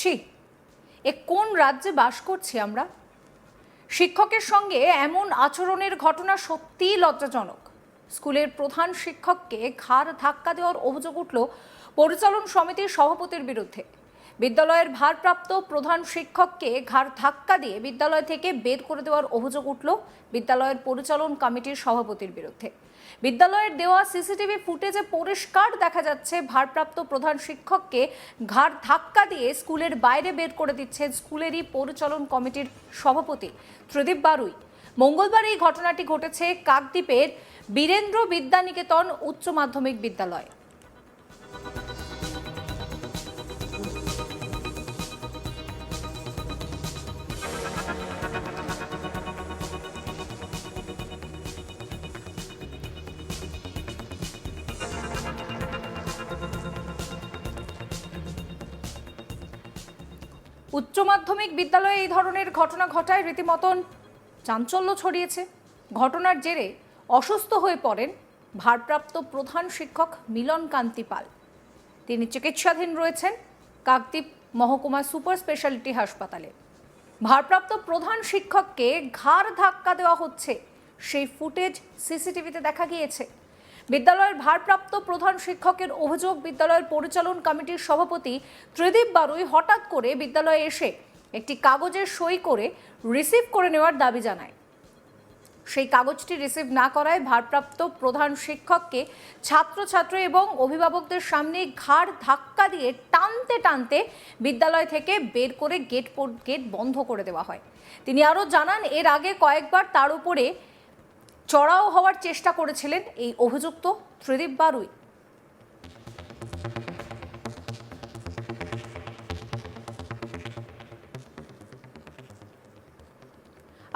ছি এ কোন রাজ্যে বাস করছি আমরা? শিক্ষকের সঙ্গে এমন আচরণের ঘটনা সত্যিই লজ্জাজনক। স্কুলের প্রধান শিক্ষককে ঘাড় ধাক্কা দেওয়ার অভিযোগ উঠল পরিচালন সমিতির সভাপতির বিরুদ্ধে। বিদ্যালয়ের ভারপ্রাপ্ত প্রধান শিক্ষককে ঘাড় ধাক্কা দিয়ে বিদ্যালয় থেকে বের করে দেওয়ার অভিযোগ উঠল বিদ্যালয়ের পরিচালন কমিটির সভাপতির বিরুদ্ধে। বিদ্যালয়ের দেওয়া সিসিটিভি ফুটেজে পরিষ্কার দেখা যাচ্ছে, ভারপ্রাপ্ত প্রধান শিক্ষককে ঘাড় ধাক্কা দিয়ে স্কুলের বাইরে বের করে দিচ্ছেন স্কুলেরই পরিচালন কমিটির সভাপতি ত্রিদীপ বারুই। মঙ্গলবার এই ঘটনাটি ঘটেছে কাকদ্বীপের বীরেন্দ্র বিদ্যানিকেতন উচ্চ মাধ্যমিক বিদ্যালয়। উচ্চ মাধ্যমিক বিদ্যালয়ে এই ধরনের ঘটনা ঘটায় রীতিমতন চাঞ্চল্য ছড়িয়েছে। ঘটনার জেরে অসুস্থ হয়ে পড়েন ভারপ্রাপ্ত প্রধান শিক্ষক মিলন কান্তি পাল। তিনি চিকিৎসাধীন রয়েছেন কাকদ্বীপ মহকুমা সুপার স্পেশালিটি হাসপাতালে। ভারপ্রাপ্ত প্রধান শিক্ষককে ঘাড় ধাক্কা দেওয়া হচ্ছে। সেই ফুটেজ সিসিটিভিতে দেখা গিয়েছে। বিদ্যালয়ের ভারপ্রাপ্ত প্রধান শিক্ষকের অভিযোগ, বিদ্যালয়ের পরিচালন কমিটির সভাপতি ত্রিদীপ বারুই হঠাৎ করে বিদ্যালয়ে এসে একটি কাগজের সই করে রিসিভ করে নেওয়ার দাবি জানায়। সেই কাগজটি রিসিভ না করায় ভারপ্রাপ্ত প্রধান শিক্ষককে ছাত্রছাত্র এবং অভিভাবকদের সামনে ঘাড় ধাক্কা দিয়ে টানতে টানতে বিদ্যালয় থেকে বের করে গেট গেট বন্ধ করে দেওয়া হয়। তিনি আরও জানান, এর আগে কয়েকবার তার উপরে চড়াও হওয়ার চেষ্টা করেছিলেন এই অভিযুক্ত ত্রিদীপ বারুই।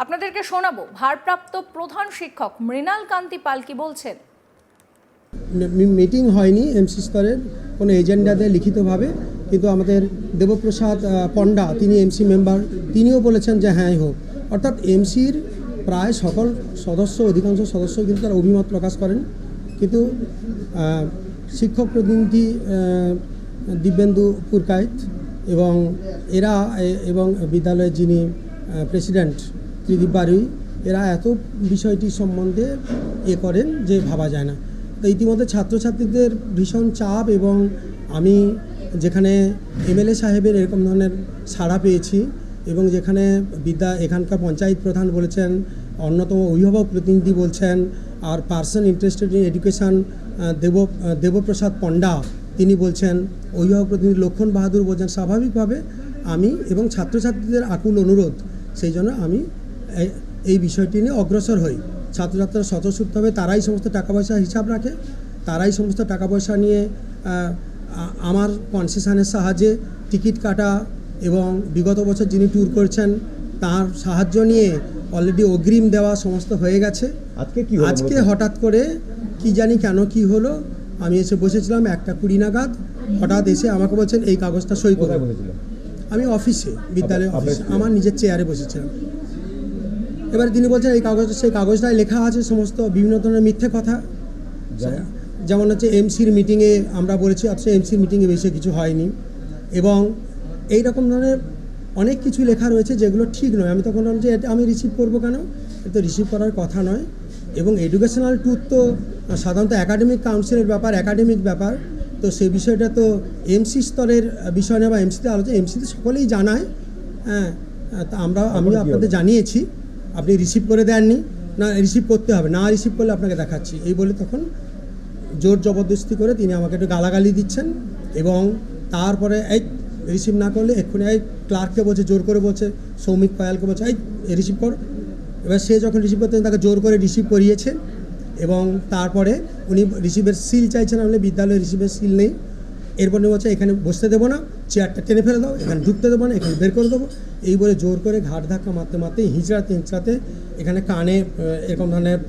আপনাদেরকে শোনাবো, ভারপ্রাপ্ত প্রধান শিক্ষক মৃণাল কান্তি পাল কি বলছেন? মিটিং হয়নি এমসি স্তরের, কোনো এজেন্ডাতে লিখিতভাবে, কিন্তু আমাদের দেবপ্রসাদ পণ্ডা, তিনি এমসি মেম্বার তিনিও বলেছেন যে হ্যাঁ হোক। অর্থাৎ এমসির প্রায় সকল সদস্য, অধিকাংশ সদস্য কিন্তু তারা অভিমত প্রকাশ করেন। কিন্তু শিক্ষক প্রতিনিধি দিব্যেন্দু পুরকাইত এবং এরা এবং বিদ্যালয়ের যিনি প্রেসিডেন্ট ত্রিদীপ বারুই, এরা এত বিষয়টি সম্বন্ধে এ করেন যে ভাবা যায় না। তো ইতিমধ্যে ছাত্রছাত্রীদের ভীষণ চাপ এবং আমি যেখানে এমএলএ সাহেবের এরকম ধরনের সাড়া পেয়েছি এবং যেখানে বিদ্যা এখানকার পঞ্চায়েত প্রধান বলেছেন, অন্যতম অভিভাবক প্রতিনিধি বলছেন, আর person interested in education Deb Debprasad Panda, তিনি বলছেন, অভিভাবক প্রতিনিধি লক্ষণ বাহাদুর বলছেন, স্বাভাবিকভাবে আমি এবং ছাত্রছাত্রীদের আকুল অনুরোধ, সেই জন্য আমি এই- বিষয়টি নিয়ে অগ্রসর হই। ছাত্রছাত্রীরা স্বতঃস্ফূর্তভাবে তারাই সমস্ত টাকা পয়সা হিসাব রাখে, তারাই সমস্ত টাকা পয়সা নিয়ে আমার কনসেশনের সাহায্যে টিকিট কাটা এবং বিগত বছর যিনি ট্যুর করছেন তার সাহায্য নিয়ে অলরেডি অগ্রিম দেওয়া সমস্ত হয়ে গেছে। আজকে কি আজকে হঠাৎ করে কি জানি কেন কি হলো আমি এসে বসেছিলাম একটা কুড়ি নাগাদ হঠাৎ এসে আমাকে বলছেন এই কাগজটা সই করে। আমি অফিসে বিদ্যালয়ে অফিসে আমার নিজের চেয়ারে বসেছিলাম। এবার তিনি বলছেন এই কাগজ সেই কাগজটায় লেখা আছে সমস্ত বিভিন্ন ধরনের মিথ্যে কথা। যেমন? যেমন হচ্ছে এমসির মিটিংয়ে আমরা বলেছি অথচ এমসির মিটিংয়ে বেশি কিছু হয়নি। এবং এই রকম ধরনের অনেক কিছু লেখা রয়েছে যেগুলো ঠিক নয়। আমি তখন বললাম যে এটা আমি রিসিভ করব কেন? এটা রিসিভ করার কথা নয়। এবং এডুকেশনাল ট্যুর তো সাধারণত একাডেমিক কাউন্সিলের ব্যাপার একাডেমিক ব্যাপার। তো সেই বিষয়টা তো এমসি স্তরের বিষয় নয় বা এমসিতে আলোচনা এমসিতে সকলেই জানায়। হ্যাঁ তা আমরা আমিও আপনাদের জানিয়েছি। আপনি রিসিভ করে দেননি। না রিসিভ করতে হবে। না রিসিভ করলে আপনাকে দেখাচ্ছি। এই বলে তখন জোর জবরদস্তি করে তিনি আমাকে একটু গালাগালি দিচ্ছেন। এবং তারপরে এই রিসিভ না করলে এক্ষুনি এই ক্লার্ককে বলছে, জোর করে বলছে, সৌমিক পায়ালকে বলছে, এই রিসিভ কর। এবার সে যখন রিসিভ করতেন তাকে জোর করে রিসিভ করিয়েছে এবং তারপরে উনি রিসিভের সিল চাইছেন আমাদের বিদ্যালয়ে রিসিভের সিল নেই। এরপর বলছে এখানে বসতে দেবো না চেয়ারটা টেনে ফেলে দাও এখানে ঢুকতে দেবো না এখানে বের করে দেবো। এই বলে জোর করে ঘাট ধাক্কা মারতে মারতে হিঁচড়াতে হিঁচড়াতে এখানে কানে এরকম ধরনের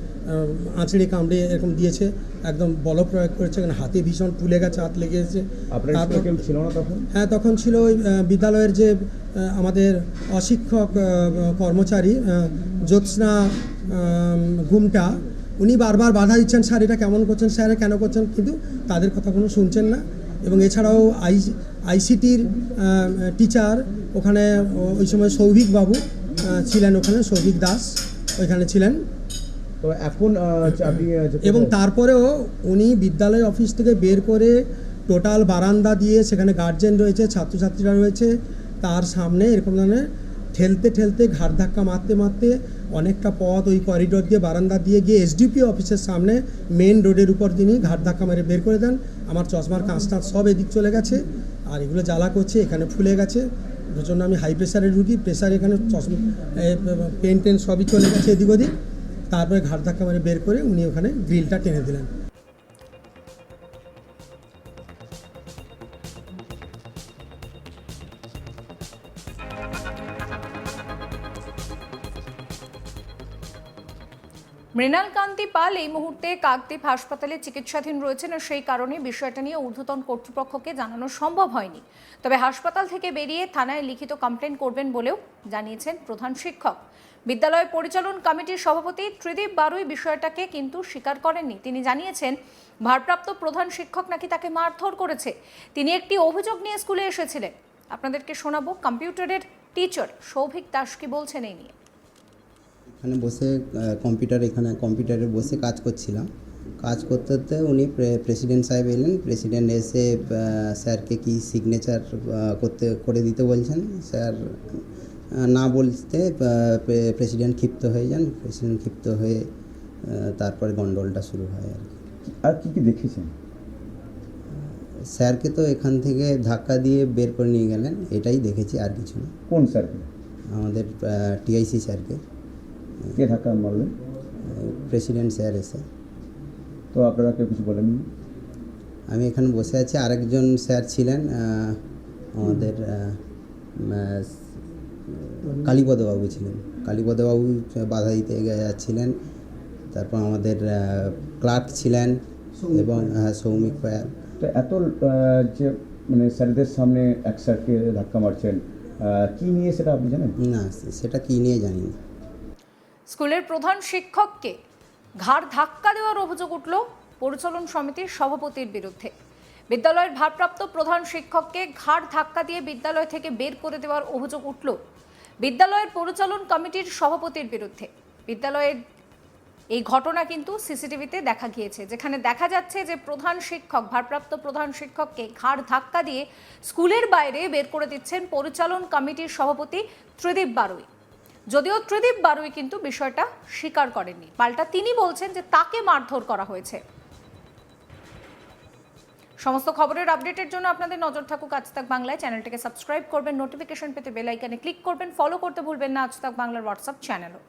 আঁচড়ে কামড়ে এরকম দিয়েছে একদম বল প্রয়োগ করেছে এখানে হাতে ভীষণ ফুলে গেছে হাত লেগে গেছে ছিল না তখন? হ্যাঁ তখন ছিল ওই বিদ্যালয়ের যে আমাদের অশিক্ষক কর্মচারী জ্যোৎস্না ঘুমটা উনি বারবার বাধা দিচ্ছেন স্যার এটা কেমন করছেন? স্যার কেন করছেন? কিন্তু তাদের কথা কোনো শুনছেন না। এবং এছাড়াও আই আইসিটির টিচার ওখানে ওই সময় সৌভিক বাবু ছিলেন ওখানে সৌভিক দাস ওইখানে ছিলেন। তো এখন এবং তারপরেও উনি বিদ্যালয় অফিস থেকে বের করে টোটাল বারান্দা দিয়ে সেখানে গার্জেন রয়েছে ছাত্রছাত্রীরা রয়েছে তার সামনে এরকম ধরনের ঠেলতে ঠেলতে ঘাট ধাক্কা মারতে মারতে অনেকটা পথ ওই করিডোর দিয়ে বারান্দা দিয়ে গিয়ে এসডিপি অফিসের সামনে মেন রোডের উপর তিনি ঘাট ধাক্কা মেরে বের করে দেন, আমার চশমার কাঁচটা সব এদিক চলে গেছে আর এগুলো জ্বালা করছে, এখানে ফুলে গেছে। ওই জন্য আমি হাই প্রেশারের রুগী প্রেশার এখানে চশমা পেন টেন সবই চলে গেছে এদিক ওদিক। তারপরে ঘাট ধাক্কা মেরে বের করে উনি ওখানে গ্রিলটা টেনে দিলেন। মৃণাল কান্তি পাল এই মুহূর্তে কাকদ্বীপ হাসপাতালে চিকিৎসাধীন রয়েছেন আর সেই কারণে বিষয়টা নিয়ে ঊর্ধ্বতন কর্তৃপক্ষকে জানানো সম্ভব হয়নি। তবে হাসপাতাল থেকে বেরিয়ে থানায় লিখিত কমপ্লেন করবেন বলেও জানিয়েছেন প্রধান শিক্ষক। বিদ্যালয় পরিচালন কমিটির সভাপতি ত্রিদীপ বারুই বিষয়টাকে কিন্তু স্বীকার করেননি। তিনি জানিয়েছেন, ভারপ্রাপ্ত প্রধান শিক্ষক নাকি তাকে মারধর করেছে। তিনি একটি অভিযোগ নিয়ে স্কুলে এসেছিলেন। আপনাদেরকে শোনাবো কম্পিউটারের টিচার সৌভিক দাস কি বলছেন এই নিয়ে। এখানে বসে কম্পিউটার এখানে কম্পিউটারে বসে কাজ করছিলাম। কাজ করতে করতে উনি প্রেসিডেন্ট সাহেব এলেন। প্রেসিডেন্ট এসে স্যারকে কি সিগনেচার করতে করে দিতে বলছেন? স্যার না বলতে প্রেসিডেন্ট ক্ষিপ্ত হয়ে যান। প্রেসিডেন্ট ক্ষিপ্ত হয়ে তারপরে গন্ডগোলটা শুরু হয় আর কি। আর কী কী দেখেছেন? স্যারকে তো এখান থেকে ধাক্কা দিয়ে বের করে নিয়ে গেলেন। এটাই দেখেছি আর কিছু না। কোন স্যারকে? আমাদের টিআইসি স্যারকে। কে ধাক্কা মারলেন প্রেসিডেন্ট স্যার এসে। তো আপনারা কেউ কিছু বলেন আমি এখানে বসে আছি। আরেকজন স্যার ছিলেন আমাদের কালীপদবাবু ছিলেন। কালীপদবাবু বাধা দিতে যাচ্ছিলেন। তারপর আমাদের ক্লার্ক ছিলেন এবং হ্যাঁ, সৌমিক পায়াল। তো এত যে মানে স্যারদের সামনে এক স্যারকে ধাক্কা মারছেন কী নিয়ে সেটা আপনি জানেন? না সেটা কী নিয়ে জানি না স্কুলের প্রধান শিক্ষককে ঘাড় ধাক্কা দেওয়ার অভিযোগ উঠল পরিচালন সমিতির সভাপতির বিরুদ্ধে। বিদ্যালয়ের ভারপ্রাপ্ত প্রধান শিক্ষককে ঘাড় ধাক্কা দিয়ে বিদ্যালয় থেকে বের করে দেওয়ার অভিযোগ উঠল বিদ্যালয়ের পরিচালন কমিটির সভাপতির বিরুদ্ধে। বিদ্যালয়ের এই ঘটনা কিন্তু সিসিটিভিতে দেখা গিয়েছে, যেখানে দেখা যাচ্ছে যে প্রধান শিক্ষক, ভারপ্রাপ্ত প্রধান শিক্ষককে ঘাড় ধাক্কা দিয়ে স্কুলের বাইরে বের করে দিচ্ছেন পরিচালন কমিটির সভাপতি ত্রিদীপ বারুই। যদিও ত্রিদীপ বারুই কিন্তু বিষয়টা স্বীকার করেননি। পাল্টা তিনি বলছেন যে তাকে মারধর করা হয়েছে। সমস্ত খবরের আপডেটের জন্য আপনাদের নজর থাকুক আজ তাক বাংলায়। চ্যানেলটিকে সাবস্ক্রাইব করবেন, নোটিফিকেশন পেতে বেল আইকনে ক্লিক করবেন, ফলো করতে ভুলবেন না। আজ তাক বাংলার হোয়াটসঅ্যাপ চ্যানেলও।